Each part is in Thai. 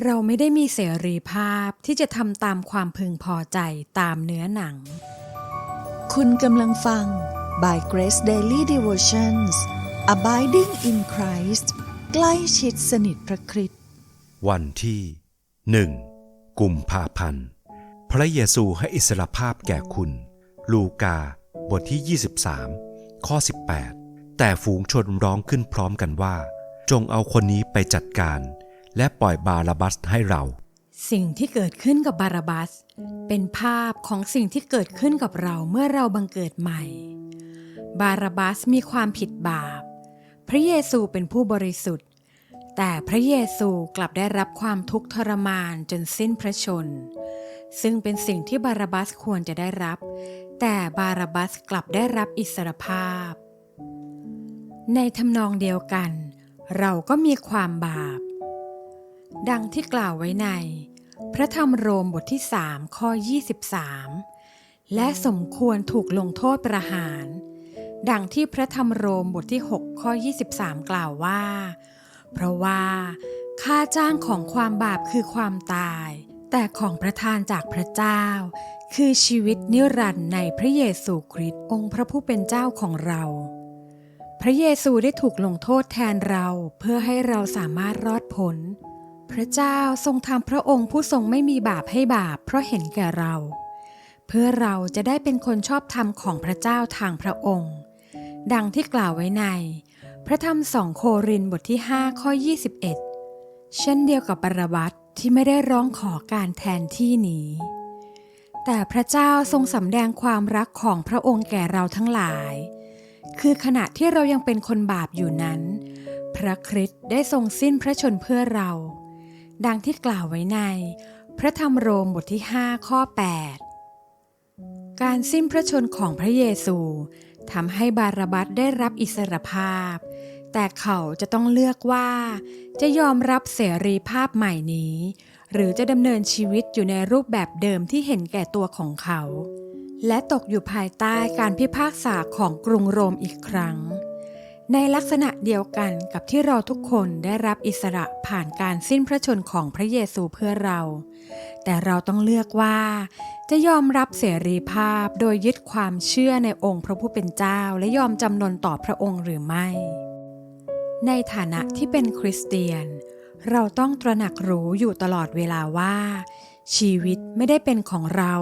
เราไม่ได้มีเสรีภาพที่จะทำตามความพึงพอใจตามเนื้อหนัง คุณกำลังฟัง by Grace Daily Devotions Abiding in Christ ใกล้ชิดสนิทพระคริสต์วันที่หนึ่งกุมภาพันธ์ พระเยซูให้อิสรภาพแก่คุณ ลูกา บทที่ 23 ข้อ 18 แต่ฝูงชนร้องขึ้นพร้อมกันว่า จงเอาคนนี้ไปจัดการ และปล่อยบาราบัสให้เรา สิ่งที่เกิดขึ้นกับบาราบัส เป็นภาพของสิ่งที่เกิดขึ้นกับเราเมื่อเราบังเกิดใหม่ บาราบัสมีความผิดบาป พระเยซูเป็นผู้บริสุทธิ์ แต่พระเยซูกลับได้รับความทุกข์ทรมานจนสิ้นพระชน ซึ่งเป็นสิ่งที่บาราบัสควรจะได้รับ แต่บาราบัสกลับได้รับอิสรภาพ ในทำนองเดียวกัน เราก็มีความบาป ดังที่กล่าวไว้ใน พระธรรมโรมบทที่3ข้อ 23 และสมควรถูกลงโทษประหาร ดังที่พระธรรมโรมบทที่ 6 ข้อ 23 กล่าวว่า เพราะว่าค่าจ้างของความบาปคือความตาย แต่ของประทานจากพระเจ้า คือชีวิตนิรันดร์ในพระเยซูคริสต์องค์พระผู้เป็นเจ้าของเรา พระเยซูได้ถูกลงโทษแทนเราเพื่อให้เราสามารถรอดพ้น พระเจ้าทรงทำพระองค์ผู้ทรงไม่มีบาปให้บาปเพราะเห็นแก่เรา เพื่อเราจะได้เป็นคนชอบธรรมของพระเจ้าทางพระองค์ ดังที่กล่าวไว้ใน พระธรรมสองโครินธ์บทที่ 5 ข้อ 21 เช่นเดียวกับบาราบัสที่ไม่ได้ร้องขอการแทนที่นี้ แต่พระเจ้าทรงสำแดงความรักของพระองค์แก่เราทั้งหลาย คือขณะที่เรายังเป็นคนบาปอยู่นั้น พระคริสต์ได้ทรงสิ้นพระชนเพื่อเรา ดังที่กล่าวไว้ใน พระธรรมโรมบทที่ 5 ข้อ 8 การสิ้นพระชนของพระเยซูทำให้บาราบัสได้รับอิสรภาพ แต่เขาจะต้องเลือกว่า จะยอมรับเสรีภาพใหม่นี้ หรือจะดำเนินชีวิตอยู่ในรูปแบบเดิมที่เห็นแก่ตัวของเขา และตกอยู่ภายใต้การพิพากษาของกรุงโรมอีกครั้ง ในลักษณะเดียวกันกับที่เราทุกคนได้รับอิสระผ่านการสิ้นพระชนของพระเยซูเพื่อเรา แต่เราต้องเลือกว่า จะยอมรับเสรีภาพโดยยึดความเชื่อในองค์พระผู้เป็นเจ้าและยอมจำนนต่อพระองค์หรือไม่ ในฐานะที่เป็นคริสเตียน เราต้องตระหนักรู้อยู่ตลอดเวลาว่า ชีวิตไม่ได้เป็นของเรา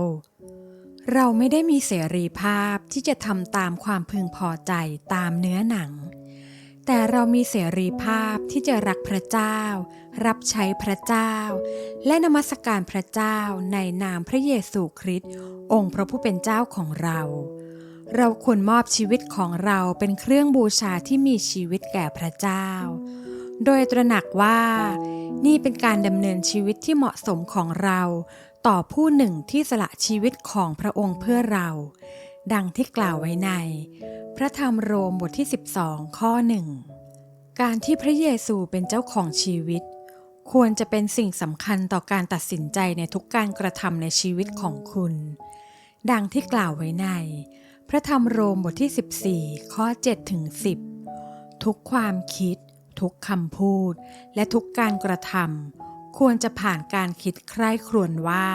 เราไม่ได้มีเสรีภาพที่จะทำตามความพึงพอใจตามเนื้อหนัง แต่เรามีเสรีภาพที่จะรักพระเจ้า รับใช้พระเจ้า และนมัสการพระเจ้าในนามพระเยซูคริสต์องค์พระผู้เป็นเจ้าของเรา เราควรมอบชีวิตของเราเป็นเครื่องบูชาที่มีชีวิตแก่พระเจ้า โดยตระหนักว่า นี่เป็นการดำเนินชีวิตที่เหมาะสมของเรา ต่อผู้หนึ่งที่สละชีวิตของพระองค์เพื่อเรา ดังที่กล่าวไว้ใน ระธรรมโรมบทที่ 12 ข้อหนึ่งการที่พระเยซูเป็นเจ้าของชีวิต ควรจะเป็นสิ่งสำคัญต่อการตัดสินใจในทุกการกระทำในชีวิตของคุณ ดังที่กล่าวไว้ใน พระธรรมโรมบทที่ 14 ข้อ7ถึง10 ทุกความคิด ทุกคำพูด และทุกการกระทำควรจะผ่านการคิดใคร่ครวญว่า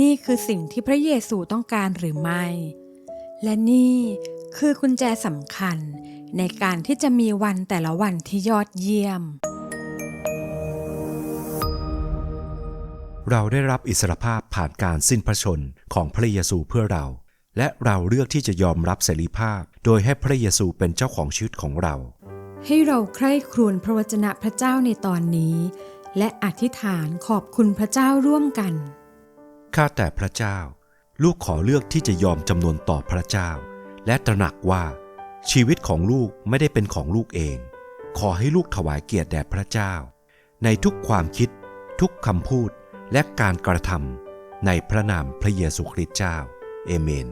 นี่คือสิ่งที่พระเยซูต้องการหรือไม่ และนี่ คือกุญแจสำคัญในการที่จะมีวันแต่ละวันที่ยอดเยี่ยม เราได้รับอิสรภาพผ่านการสิ้นพระชนของพระเยซูเพื่อเรา และเราเลือกที่จะยอมรับเสรีภาพ โดยให้พระเยซูเป็นเจ้าของชีวิตของเรา ให้เราใคร่ครวญพระวจนะพระเจ้าในตอนนี้ และอธิษฐานขอบคุณพระเจ้าร่วมกัน ข้าแต่พระเจ้า ลูกขอเลือกที่จะยอมจำนวนต่อพระเจ้า และตระหนักว่า ชีวิตของลูกไม่ได้เป็นของลูกเอง ขอให้ลูกถวายเกียรติแด่พระเจ้า ในทุกความคิด ทุกคำพูดและการกระทำในพระนามพระเยซูคริสต์เจ้า เอเมน